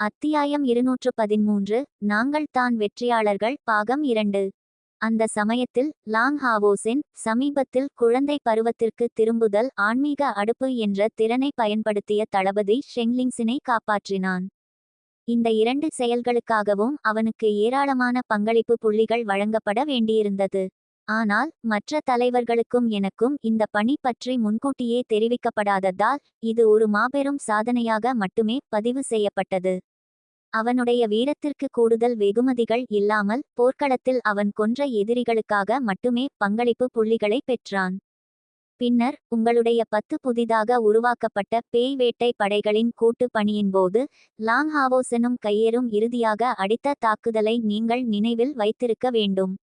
அத்தியாயம் இருநூற்று பதிமூன்று நாங்கள் தான் வெற்றியாளர்கள் பாகம் இரண்டு. அந்த சமயத்தில் லாங் ஹாவோஸின் சமீபத்தில் குழந்தை பருவத்திற்கு திரும்புதல் ஆன்மீக அடுப்பு என்ற திறனை பயன்படுத்திய தளபதி ஷெங்லிங்ஸினை காப்பாற்றினான். இந்த இரண்டு செயல்களுக்காகவும் அவனுக்கு ஏராளமான பங்களிப்பு புள்ளிகள் வழங்கப்பட வேண்டியிருந்தது. ஆனால் மற்ற தலைவர்களுக்கும் எனக்கும் இந்த பணி பற்றி முன்கூட்டியே தெரிவிக்கப்படாததால் இது ஒரு மாபெரும் சாதனையாக மட்டுமே பதிவு செய்யப்பட்டது. அவனுடைய வீரத்திற்கு கூடுதல் வெகுமதிகள் இல்லாமல் போர்க்களத்தில் அவன் கொன்ற எதிரிகளுக்காக மட்டுமே பங்களிப்பு புள்ளிகளை பெற்றான். பின்னர் உங்களுடைய பத்து புதிதாக உருவாக்கப்பட்ட பேய் வேட்டை படைகளின் கூட்டு பணியின்போது லாங் லாங்ஹாவோசனும் கையேறும் இறுதியாக அடித்த தாக்குதலை நீங்கள் நினைவில் வைத்திருக்க வேண்டும்.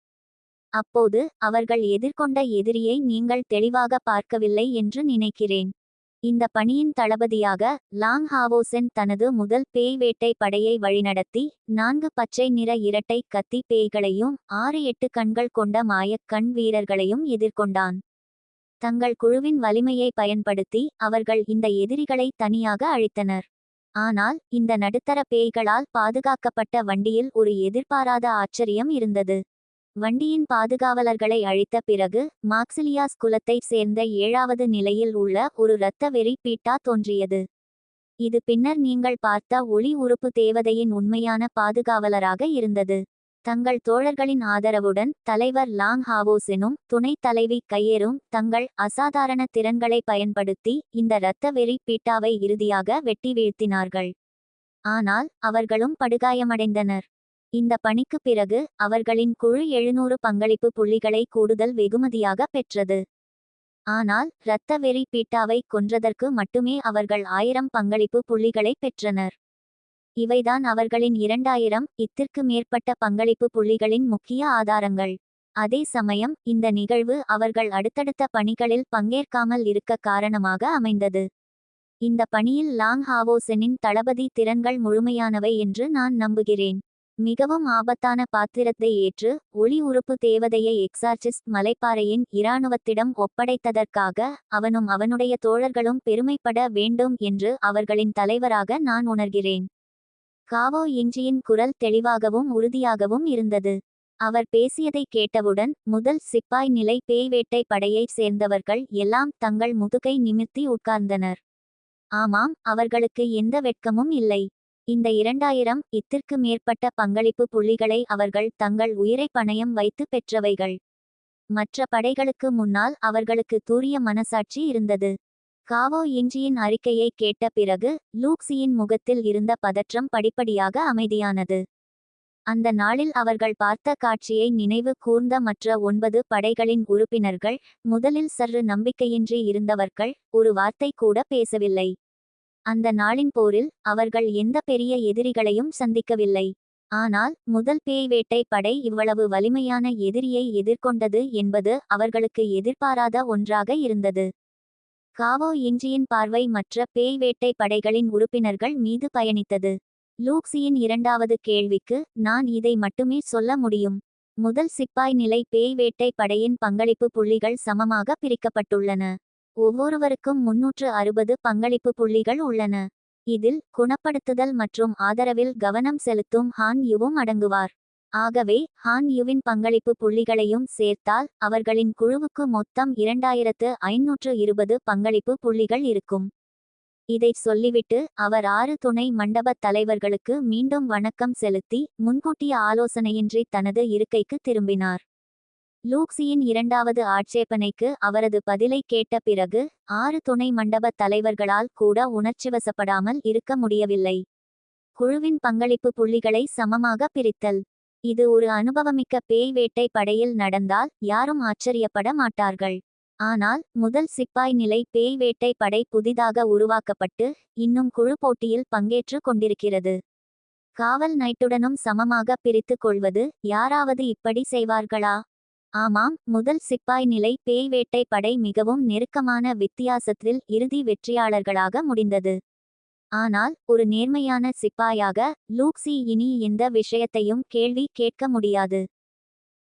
அப்போது அவர்கள் எதிர்கொண்ட எதிரியை நீங்கள் தெளிவாக பார்க்கவில்லை என்று நினைக்கிறேன். இந்த பணியின் தளபதியாக லாங் ஹாவோசென் தனது முதல் பேய் வேட்டை படையை வழிநடத்தி நான்கு பச்சை நிற இரட்டை கத்தி பேய்களையும் ஆறு எட்டு கண்கள் கொண்ட மாயக் கண் வீரர்களையும் எதிர்கொண்டான். தங்கள் குழுவின் வலிமையை பயன்படுத்தி அவர்கள் இந்த எதிரிகளை தனியாக அழித்தனர். ஆனால் இந்த நடுத்தர பேய்களால் பாதுகாக்கப்பட்ட வண்டியில் ஒரு எதிர்பாராத ஆச்சரியம் இருந்தது. வண்டியின் பாதுகாவலர்களை அழித்த பிறகு மாக்சிலியாஸ் குலத்தைச் சேர்ந்த ஏழாவது நிலையில் உள்ள ஒரு இரத்த வெறி பீட்டா தோன்றியது. இது பின்னர் நீங்கள் பார்த்த ஒளி உறுப்பு தேவதையின் உண்மையான பாதுகாவலராக இருந்தது. தங்கள் தோழர்களின் ஆதரவுடன் தலைவர் லாங் ஹாவோசெனும் துணைத் தலைவி கையேறும் தங்கள் அசாதாரண திறன்களை பயன்படுத்தி இந்த இரத்த வெறி பீட்டாவை இறுதியாக வெட்டி வீழ்த்தினார்கள். ஆனால் அவர்களும் படுகாயமடைந்தனர். இந்த பணிக்கு பிறகு அவர்களின் குழு எழுநூறு பங்களிப்பு புள்ளிகளை கூடுதல் வெகுமதியாக பெற்றது. ஆனால் இரத்த வெறி பீட்டாவை கொன்றதற்கு மட்டுமே அவர்கள் ஆயிரம் பங்களிப்பு புள்ளிகளை பெற்றனர். இவைதான் அவர்களின் இரண்டாயிரம் இத்திற்கு மேற்பட்ட பங்களிப்பு புள்ளிகளின் முக்கிய ஆதாரங்கள். அதே சமயம் இந்த நிகழ்வு அவர்கள் அடுத்தடுத்த பணிகளில் பங்கேற்காமல் இருக்க காரணமாக அமைந்தது. இந்த பணியில் லாங் ஹாவோசனின் தளபதி திறன்கள் முழுமையானவை என்று நான் நம்புகிறேன். மிகவும் ஆபத்தான பாத்திரத்தை ஏற்று ஒளி உறுப்பு தேவதையை எக்ஸார்சிஸ்ட் மலைப்பாறையின் இராணுவத்திடம் ஒப்படைத்ததற்காக அவனும் அவனுடைய தோழர்களும் பெருமைப்பட வேண்டும் என்று அவர்களின் தலைவராக நான் உணர்கிறேன். காவோ இஞ்சியின் குரல் தெளிவாகவும் உறுதியாகவும் இருந்தது. அவர் பேசியதை கேட்டவுடன் முதல் சிப்பாய் நிலை பேய்வேட்டை படையைச் சேர்ந்தவர்கள் எல்லாம் தங்கள் முதுகை நிமிர்த்தி உட்கார்ந்தனர். ஆமாம் அவர்களுக்கு எந்த வெட்கமும் இல்லை. இந்த இரண்டாயிரம் இத்திற்கு மேற்பட்ட பங்களிப்பு புள்ளிகளை அவர்கள் தங்கள் உயிரை பணயம் வைத்து பெற்றவைகள். மற்ற படைகளுக்கு முன்னால் அவர்களுக்கு தூரிய மனசாட்சி இருந்தது. காவோ இஞ்சியின் அறிக்கையை கேட்ட பிறகு லூக்ஸியின் முகத்தில் இருந்த பதற்றம் படிப்படியாக அமைதியானது. அந்த நாளில் அவர்கள் பார்த்த காட்சியை நினைவு கூர்ந்த மற்ற ஒன்பது படைகளின் உறுப்பினர்கள் முதலில் சற்று நம்பிக்கையின்றி இருந்தவர்கள் ஒரு வார்த்தை கூட பேசவில்லை. அந்த நாளின் போரில் அவர்கள் எந்த பெரிய எதிரிகளையும் சந்திக்கவில்லை. ஆனால் முதல் பேய் வேட்டை படை இவ்வளவு வலிமையான எதிரியை எதிர்கொண்டது என்பது அவர்களுக்கு எதிர்பாராத ஒன்றாக இருந்தது. காவோ இஞ்சியின் பார்வை மற்ற பேய் வேட்டை படைகளின் உறுப்பினர்கள் மீது பயணித்தது. லூக்ஸியின் இரண்டாவது கேள்விக்கு நான் இதை மட்டுமே சொல்ல முடியும். முதல் சிப்பாய் நிலை பேய் வேட்டை படையின் பங்களிப்பு புள்ளிகள் சமமாக பிரிக்கப்பட்டுள்ளன. ஒவ்வொருவருக்கும் முன்னூற்று அறுபது பங்களிப்பு புள்ளிகள் உள்ளன. இதில் குணப்படுத்துதல் மற்றும் ஆதரவில் கவனம் செலுத்தும் ஹான் யுவும் அடங்குவார். ஆகவே ஹான் யுவின் பங்களிப்பு புள்ளிகளையும் சேர்த்தால் அவர்களின் குழுவுக்கு மொத்தம் இரண்டாயிரத்து ஐநூற்று இருபது பங்களிப்பு புள்ளிகள் இருக்கும். இதை சொல்லிவிட்டு அவர் ஆறு துணை மண்டபத் தலைவர்களுக்கு மீண்டும் வணக்கம் செலுத்தி முன்கூட்டிய ஆலோசனையின்றி தனது இருக்கைக்கு திரும்பினார். லூக்ஸியின் இரண்டாவது ஆட்சேபனைக்கு அவரது பதிலை கேட்ட பிறகு ஆறு துணை மண்டப தலைவர்களால் கூட உணர்ச்சிவசப்படாமல் இருக்க முடியவில்லை. குழுவின் பங்களிப்பு புள்ளிகளை சமமாக பிரித்தல். இது ஒரு அனுபவமிக்க பேய் வேட்டை படையில் நடந்தால் யாரும் ஆச்சரியப்பட மாட்டார்கள். ஆனால் முதல் சிப்பாய் நிலை பேய் வேட்டை படை புதிதாக உருவாக்கப்பட்டு இன்னும் குழு போட்டியில் பங்கேற்று கொண்டிருக்கிறது. காவல் நைட்டுடனும் சமமாக பிரித்து கொள்வது யாராவது இப்படி செய்வார்களா? ஆமாம் முதல் சிப்பாய் நிலை பேய் வேட்டை படை மிகவும் நெருக்கமான வித்தியாசத்தில் இறுதி வெற்றியாளர்களாக முடிந்தது. ஆனால் ஒரு நேர்மையான சிப்பாயாக லூக்ஸி இனி எந்த விஷயத்தையும் கேள்வி கேட்க முடியாது.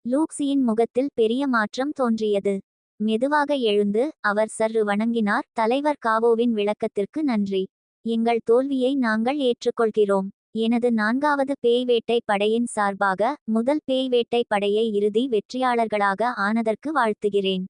லூக்ஸியின் முகத்தில் பெரிய மாற்றம் தோன்றியது. மெதுவாக எழுந்து அவர் சற்று வணங்கினார் தலைவர் காவோவின் விளக்கத்திற்கு நன்றி. எங்கள் தோல்வியை நாங்கள் ஏற்றுக்கொள்கிறோம். எனது நான்காவது பேய் வேட்டை படையின் சார்பாக முதல் பேய் வேட்டை படையை இறுதி வெற்றியாளர்களாக ஆனதற்கு வாழ்த்துகிறேன்.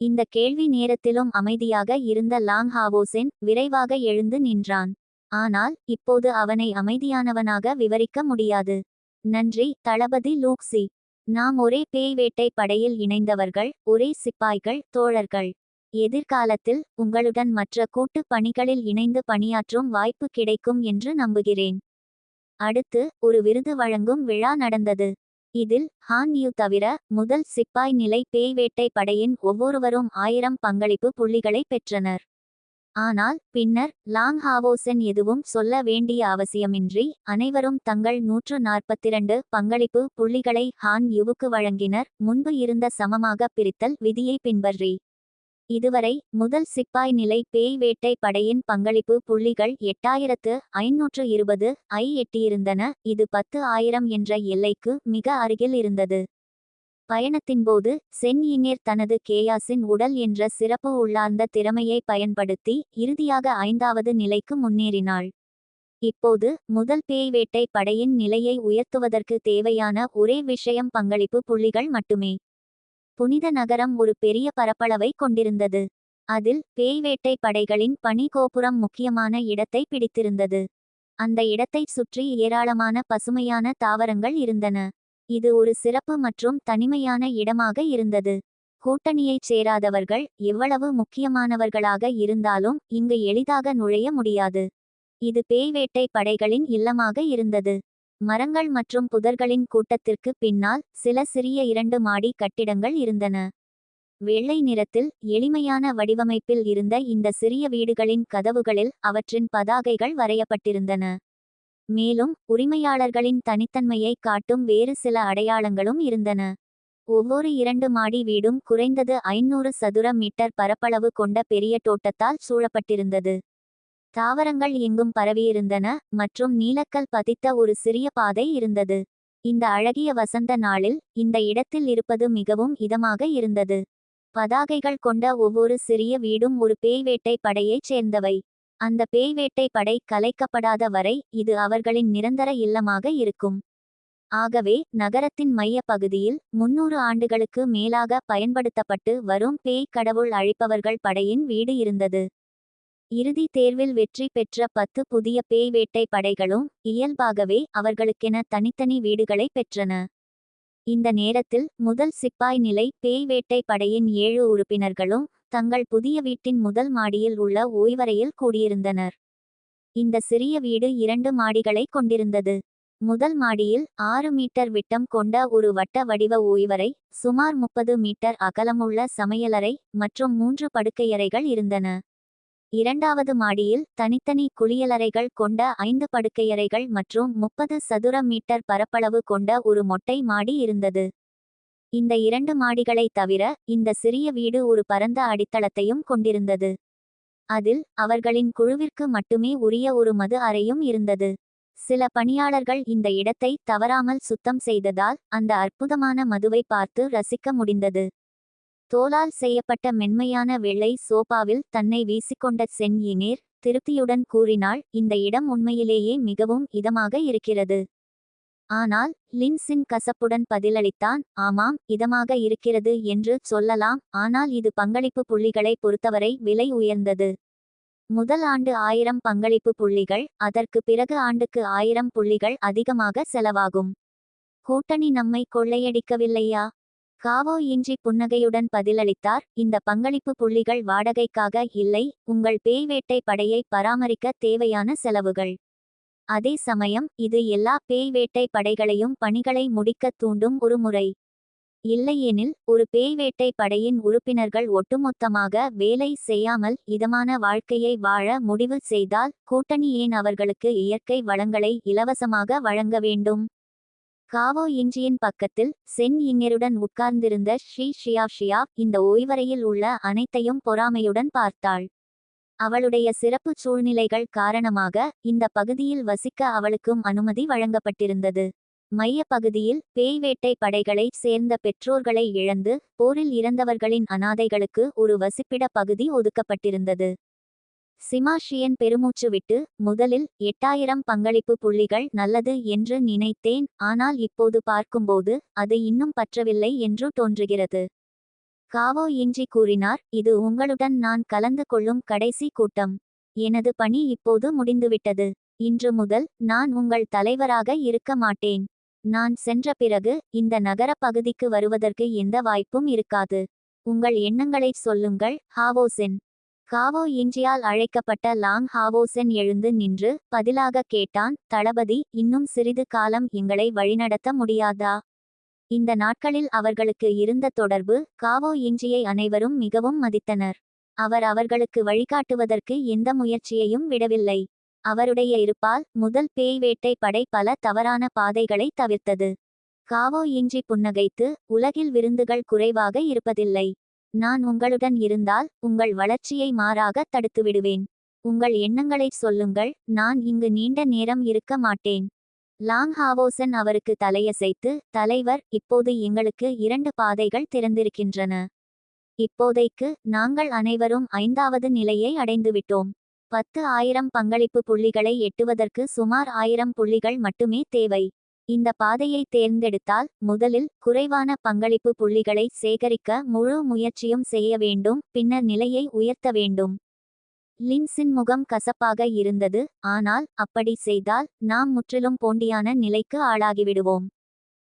இந்த கேள்வி நேரத்திலும் அமைதியாக இருந்த லாங் ஹாவோசென் விரைவாக எழுந்து நின்றான். ஆனால் இப்போது அவனை அமைதியானவனாக விவரிக்க முடியாது. நன்றி தளபதி லூக்ஸி. நாம் ஒரே பேய் வேட்டை படையில் இணைந்தவர்கள் ஒரே சிப்பாய்கள் தோழர்கள். எதிர்காலத்தில் உங்களுடன் மற்ற கூட்டு பணிகளில் இணைந்து பணியாற்றும் வாய்ப்பு கிடைக்கும் என்று நம்புகிறேன். அடுத்து ஒரு விருது வழங்கும் விழா நடந்தது. இதில் ஹான் யூ தவிர முதல் சிப்பாய் நிலை பேய் வேட்டை படையின் ஒவ்வொருவரும் ஆயிரம் பங்களிப்பு புள்ளிகளை பெற்றனர். ஆனால் பின்னர் லாங் ஹாவோசன் எதுவும் சொல்ல வேண்டிய அவசியமின்றி அனைவரும் தங்கள் நூற்று நாற்பத்திரண்டு பங்களிப்பு புள்ளிகளை ஹான் யுவுக்கு வழங்கினர். முன்பு இருந்த சமமாக பிரித்தல் விதியை பின்பற்றி. இதுவரை முதல் சிப்பாய் நிலை பேய் வேட்டை படையின் பங்களிப்பு புள்ளிகள் எட்டாயிரத்து ஐநூற்று இருபது ஐ எட்டியிருந்தன. இது பத்து ஆயிரம் என்ற எல்லைக்கு மிக அருகில் இருந்தது. பயணத்தின்போது சென் இங்கேர் தனது கேயாசின் உடல் என்ற சிறப்பு உள்ளார்ந்த திறமையை பயன்படுத்தி இறுதியாக ஐந்தாவது நிலைக்கு முன்னேறினாள். இப்போது முதல் பேய் வேட்டை படையின் நிலையை உயர்த்துவதற்கு தேவையான ஒரே விஷயம் பங்களிப்பு புள்ளிகள் மட்டுமே. புனித நகரம் ஒரு பெரிய பரப்பளவை கொண்டிருந்தது. அதில் பேய் வேட்டை படைகளின் பனி கோபுரம் முக்கியமான இடத்தை பிடித்திருந்தது. அந்த இடத்தைச் சுற்றி ஏராளமான பசுமையான தாவரங்கள் இருந்தன. இது ஒரு சிறப்பு மற்றும் தனிமையான இடமாக இருந்தது. கூட்டணியைச் சேராதவர்கள் எவ்வளவு முக்கியமானவர்களாக இருந்தாலும் இங்கு எளிதாக நுழைய முடியாது. இது பேய்வேட்டை படைகளின் இல்லமாக இருந்தது. மரங்கள் மற்றும் புதர்களின் கூட்டத்திற்கு பின்னால் சில சிறிய இரண்டு மாடி கட்டிடங்கள் இருந்தன. வெள்ளை நிறத்தில் எளிமையான வடிவமைப்பில் இருந்த இந்த சிறிய வீடுகளின் கதவுகளில் அவற்றின் பதாகைகள் வரையப்பட்டிருந்தன. மேலும் உரிமையாளர்களின் தனித்தன்மையை காட்டும் வேறு சில அடையாளங்களும் இருந்தன. ஒவ்வொரு இரண்டு மாடி வீடும் குறைந்தது ஐநூறு சதுர மீட்டர் பரப்பளவு கொண்ட பெரிய தோட்டத்தால் சூழப்பட்டிருந்தது. தாவரங்கள் எங்கும் பரவியிருந்தன மற்றும் நீலக்கல் பதித்த ஒரு சிறிய பாதை இருந்தது. இந்த அழகிய வசந்த நாளில் இந்த இடத்தில் இருப்பது மிகவும் இதமாக இருந்தது. பதாகைகள் கொண்ட ஒவ்வொரு சிறிய வீடும் ஒரு பேய்வேட்டை படையைச் சேர்ந்தவை. அந்த பேய்வேட்டை படை கலைக்கப்படாத வரை இது அவர்களின் நிரந்தர இல்லமாக இருக்கும். ஆகவே நகரத்தின் மைய பகுதியில் முன்னூறு ஆண்டுகளுக்கு மேலாக பயன்படுத்தப்பட்டு வரும் பேய் கடவுள் அழிப்பவர்கள் படையின் வீடு இருந்தது. இறுதி தேர்வில் வெற்றி பெற்ற பத்து புதிய பேய் வேட்டை படைகளும் இயல்பாகவே அவர்களுக்கென தனித்தனி வீடுகளை பெற்றன. இந்த நேரத்தில் முதல் சிப்பாய் நிலை பேய் வேட்டை படையின் ஏழு உறுப்பினர்களும் தங்கள் புதிய வீட்டின் முதல் மாடியில் உள்ள ஓய்வறையில் கூடியிருந்தனர். இந்த சிறிய வீடு இரண்டு மாடிகளை கொண்டிருந்தது. முதல் மாடியில் ஆறு மீட்டர் விட்டம் கொண்ட ஒரு வட்ட வடிவ ஓய்வறை சுமார் முப்பது மீட்டர் அகலமுள்ள சமையலறை மற்றும் மூன்று படுக்கையறைகள் இருந்தன. இரண்டாவது மாடியில் தனித்தனி குளியலறைகள் கொண்ட ஐந்து படுக்கையறைகள் மற்றும் முப்பது சதுர மீட்டர் பரப்பளவு கொண்ட ஒரு மொட்டை மாடி இருந்தது. இந்த இரண்டு மாடிகளை தவிர இந்த சிறிய வீடு ஒரு பரந்த அடித்தளத்தையும் கொண்டிருந்தது. அதில் அவர்களின் குழுவிற்கு மட்டுமே உரிய ஒரு மது அறையும் இருந்தது. சில பணியாளர்கள் இந்த இடத்தை தவறாமல் சுத்தம் செய்ததால் அந்த அற்புதமான மதுவை பார்த்து ரசிக்க முடிந்தது. தோலால் செய்யப்பட்ட மென்மையான வெள்ளை சோபாவில் தன்னை வீசிக்கொண்ட சென் இனேர் திருப்தியுடன் கூறினாள் இந்த இடம் உண்மையிலேயே மிகவும் இதமாக இருக்கிறது. ஆனால் லின்சின் கசப்புடன் பதிலளித்தான் ஆமாம் இதமாக இருக்கிறது என்று சொல்லலாம் ஆனால் இது பங்களிப்பு புள்ளிகளை பொறுத்தவரை விலை உயர்ந்தது. முதல் ஆண்டு ஆயிரம் பங்களிப்பு புள்ளிகள் அதற்கு பிறகு ஆண்டுக்கு ஆயிரம் புள்ளிகள் அதிகமாக செலவாகும். கூட்டணி நம்மை கொள்ளையடிக்கவில்லையா? காவோ இன்றி புன்னகையுடன் பதிலளித்தார் இந்த பங்களிப்பு புள்ளிகள் வாடகைக்காக இல்லை உங்கள் பேய்வேட்டை படையை பராமரிக்க தேவையான செலவுகள். அதே சமயம் இது எல்லா பேய் வேட்டை படைகளையும் பணிகளை முடிக்கத் தூண்டும் ஒரு முறை. இல்லையெனில் ஒரு பேய் வேட்டை படையின் உறுப்பினர்கள் ஒட்டுமொத்தமாக வேலை செய்யாமல் இதமான வாழ்க்கையை வாழ முடிவு செய்தால் கூட்டணி ஏன் அவர்களுக்கு இயற்கை வளங்களை இலவசமாக வழங்க வேண்டும்? காவோ இஞ்சியின் பக்கத்தில் சென் இங்கருடன் உட்கார்ந்திருந்த ஸ்ரீ ஷியா ஷியா இந்த ஓய்வறையில் உள்ள அனைத்தையும் பொறாமையுடன் பார்த்தாள். அவளுடைய சிறப்பு சூழ்நிலைகள் காரணமாக இந்த பகுதியில் வசிக்க அவளுக்கும் அனுமதி வழங்கப்பட்டிருந்தது. மைய பகுதியில் பேய் வேட்டை படைகளை சேர்ந்த பெற்றோர்களை இழந்து போரில் இறந்தவர்களின் அனாதைகளுக்கு ஒரு வசிப்பிட பகுதி ஒதுக்கப்பட்டிருந்தது. சிமாஷியன் பெருமூச்சு விட்டு முதலில் எட்டாயிரம் பங்களிப்பு புள்ளிகள் நல்லது என்று நினைத்தேன் ஆனால் இப்போது பார்க்கும்போது அது இன்னும் பற்றவில்லை என்று தோன்றுகிறது. காவோ இன்றி கூறினார் இது உங்களுடன் நான் கலந்து கொள்ளும் கடைசி கூட்டம். எனது பணி இப்போது முடிந்துவிட்டது. இன்று முதல் நான் உங்கள் தலைவராக இருக்க மாட்டேன். நான் சென்ற பிறகு இந்த நகர பகுதிக்கு வருவதற்கு எந்த வாய்ப்பும் இருக்காது. உங்கள் எண்ணங்களைச் சொல்லுங்கள் ஹாவோசென். காவோ இன்றியால் அழைக்கப்பட்ட லாங் ஹாவோசென் எழுந்து நின்று பதிலாக கேட்டான் தளபதி இன்னும் சிறிது காலம் எங்களை வழிநடத்த முடியாதா இந்த நாட்களில் அவர்களுக்கு இருந்த தொடர்பு காவோ இன்றியை அனைவரும் மிகவும் மதித்தனர். அவர் அவர்களுக்கு வழிகாட்டுவதற்கு எந்த முயற்சியையும் விடவில்லை. அவருடைய இருப்பால் முதல் பேய் வேட்டை படை பல தவறான பாதைகளை தவிர்த்தது. காவோ இன்றி புன்னகைத்து உலகில் விருந்துகள் குறைவாக இருப்பதில்லை. நான் உங்களுடன் இருந்தால் உங்கள் வளர்ச்சியை மாறாக தடுத்துவிடுவேன். உங்கள் எண்ணங்களைச் சொல்லுங்கள் நான் இங்கு நீண்ட நேரம் இருக்க மாட்டேன். லாங் ஹாவோசன் அவருக்கு தலையசைத்து தலைவர் இப்போது எங்களுக்கு இரண்டு பாதைகள் திறந்திருக்கின்றன. இப்போதைக்கு நாங்கள் அனைவரும் ஐந்தாவது நிலையை அடைந்துவிட்டோம். பத்து ஆயிரம் பங்களிப்பு புள்ளிகளை எட்டுவதற்கு சுமார் ஆயிரம் புள்ளிகள் மட்டுமே தேவை. இந்த பாதையை தேர்ந்தெடுத்தால் முதலில் குறைவான பங்களிப்பு புள்ளிகளை சேகரிக்க முழு முயற்சியும் செய்ய வேண்டும் பின்னர் நிலையை உயர்த்த வேண்டும். லின்ஸின் முகம் கசப்பாக இருந்தது ஆனால் அப்படி செய்தால் நாம் முற்றிலும் போண்டியான நிலைக்கு ஆளாகிவிடுவோம்.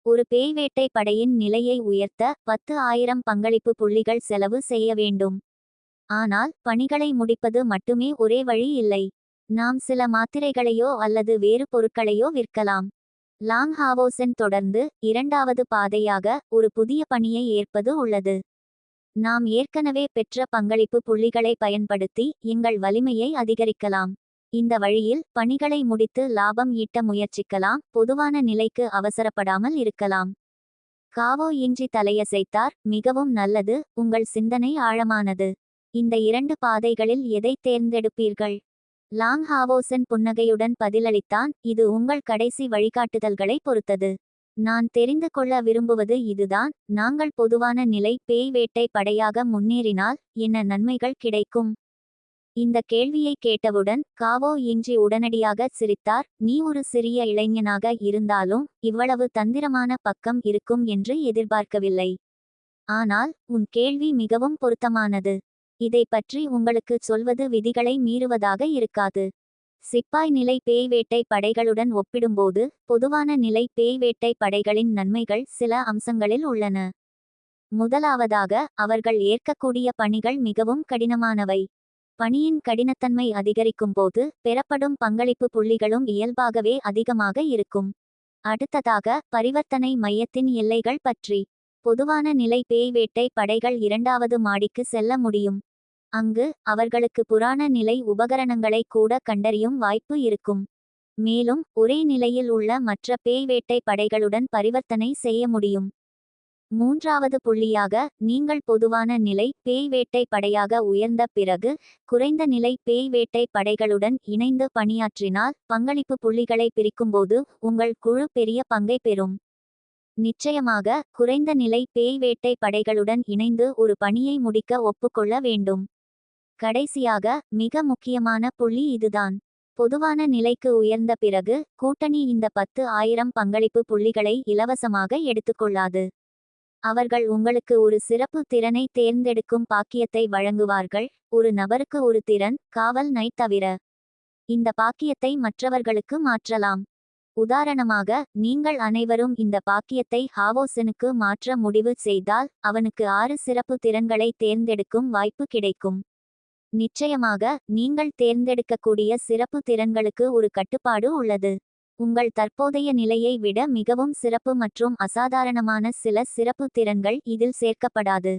ஒரு பேய்வேட்டை படையின் நிலையை உயர்த்த பத்து ஆயிரம் பங்களிப்பு புள்ளிகள் செலவு செய்ய வேண்டும். ஆனால் பணிகளை முடிப்பது மட்டுமே ஒரே வழி இல்லை. நாம் சில மாத்திரைகளையோ அல்லது வேறு பொருட்களையோ விற்கலாம். லாங் ஹாவோசன் தொடர்ந்து இரண்டாவது பாதையாக ஒரு புதிய பணியை ஏற்பது உள்ளது. நாம் ஏற்கனவே பெற்ற பங்களிப்பு புள்ளிகளை பயன்படுத்தி எங்கள் வலிமையை அதிகரிக்கலாம். இந்த வழியில் பணிகளை முடித்து லாபம் ஈட்ட முயற்சிக்கலாம் பொதுவான நிலைக்கு அவசரப்படாமல் இருக்கலாம். காவோ இன்றி தலையசைத்தார் மிகவும் நல்லது உங்கள் சிந்தனை ஆழமானது. இந்த இரண்டு பாதைகளில் எதை தேர்ந்தெடுப்பீர்கள்? லாங் ஹாவோசன் புன்னகையுடன் பதிலளித்தான் இது உங்கள் கடைசி வழிகாட்டுதல்களை பொறுத்தது. நான் தெரிந்து கொள்ள விரும்புவது இதுதான். நாங்கள் பொதுவான நிலை பேய் வேட்டை படையாக முன்னேறினால் என்ன நன்மைகள் கிடைக்கும்? இந்த கேள்வியை கேட்டவுடன் காவோ இன்றி உடனடியாக சிரித்தார் நீ ஒரு சிறிய இளைஞனாக இருந்தாலும் இவ்வளவு தந்திரமான பக்கம் இருக்கும் என்று எதிர்பார்க்கவில்லை. ஆனால் உன் கேள்வி மிகவும் பொருத்தமானது. இதை பற்றி உங்களுக்கு சொல்வது விதிகளை மீறுவதாக இருக்காது. சிப்பாய் நிலை பேய்வேட்டை படைகளுடன் ஒப்பிடும்போது பொதுவான நிலை பேய்வேட்டை படைகளின் நன்மைகள் சில அம்சங்களில் உள்ளன. முதலாவதாக அவர்கள் ஏற்கக்கூடிய பணிகள் மிகவும் கடினமானவை. பணியின் கடினத்தன்மை அதிகரிக்கும் போது பெறப்படும் பங்களிப்பு புள்ளிகளும் இயல்பாகவே அதிகமாக இருக்கும். அடுத்ததாக பரிவர்த்தனை மையத்தின் எல்லைகள் பற்றி. பொதுவான நிலை பேய் வேட்டை படைகள் இரண்டாவது மாடிக்கு செல்ல முடியும். அங்கு அவர்களுக்கு புராண நிலை உபகரணங்களை கூட கண்டறியும் வாய்ப்பு இருக்கும். மேலும் ஒரே நிலையில் உள்ள மற்ற பேய் வேட்டை படைகளுடன் பரிவர்த்தனை செய்ய முடியும். மூன்றாவது புள்ளியாக நீங்கள் பொதுவான நிலை பேய் வேட்டை படையாக உயர்ந்த பிறகு குறைந்த நிலை பேய் வேட்டை படைகளுடன் இணைந்து பணியாற்றினால் பங்களிப்பு புள்ளிகளை பிரிக்கும்போது உங்கள் குழு பெரிய பங்கை பெறும். நிச்சயமாக குறைந்த நிலை பேய் வேட்டை படைகளுடன் இணைந்து ஒரு பணியை முடிக்க ஒப்புக்கொள்ள வேண்டும். கடைசியாக மிக முக்கியமான புள்ளி இதுதான். பொதுவான நிலைக்கு உயர்ந்த பிறகு கூட்டணி இந்த பத்து ஆயிரம் பங்களிப்பு புள்ளிகளை இலவசமாக எடுத்துக்கொள்ளாது. அவர்கள் உங்களுக்கு ஒரு சிறப்பு திறனை தேர்ந்தெடுக்கும் பாக்கியத்தை வழங்குவார்கள் ஒரு நபருக்கு ஒரு திறன் காவல் நை தவிர. இந்த பாக்கியத்தை மற்றவர்களுக்கு மாற்றலாம். உதாரணமாக நீங்கள் அனைவரும் இந்த பாக்கியத்தை ஹாவோசனுக்கு மாற்ற முடிவு செய்தால் அவனுக்கு ஆறு சிறப்பு திறன்களை தேர்ந்தெடுக்கும் வாய்ப்பு கிடைக்கும். நிச்சயமாக நீங்கள் தேர்ந்தெடுக்கக்கூடிய சிறப்பு திறன்களுக்கு ஒரு கட்டுப்பாடு உள்ளது. உங்கள் தற்போதைய நிலையை விட மிகவும் சிறப்பு மற்றும் அசாதாரணமான சில சிறப்பு திறன்கள் இதில் சேர்க்கப்படாது.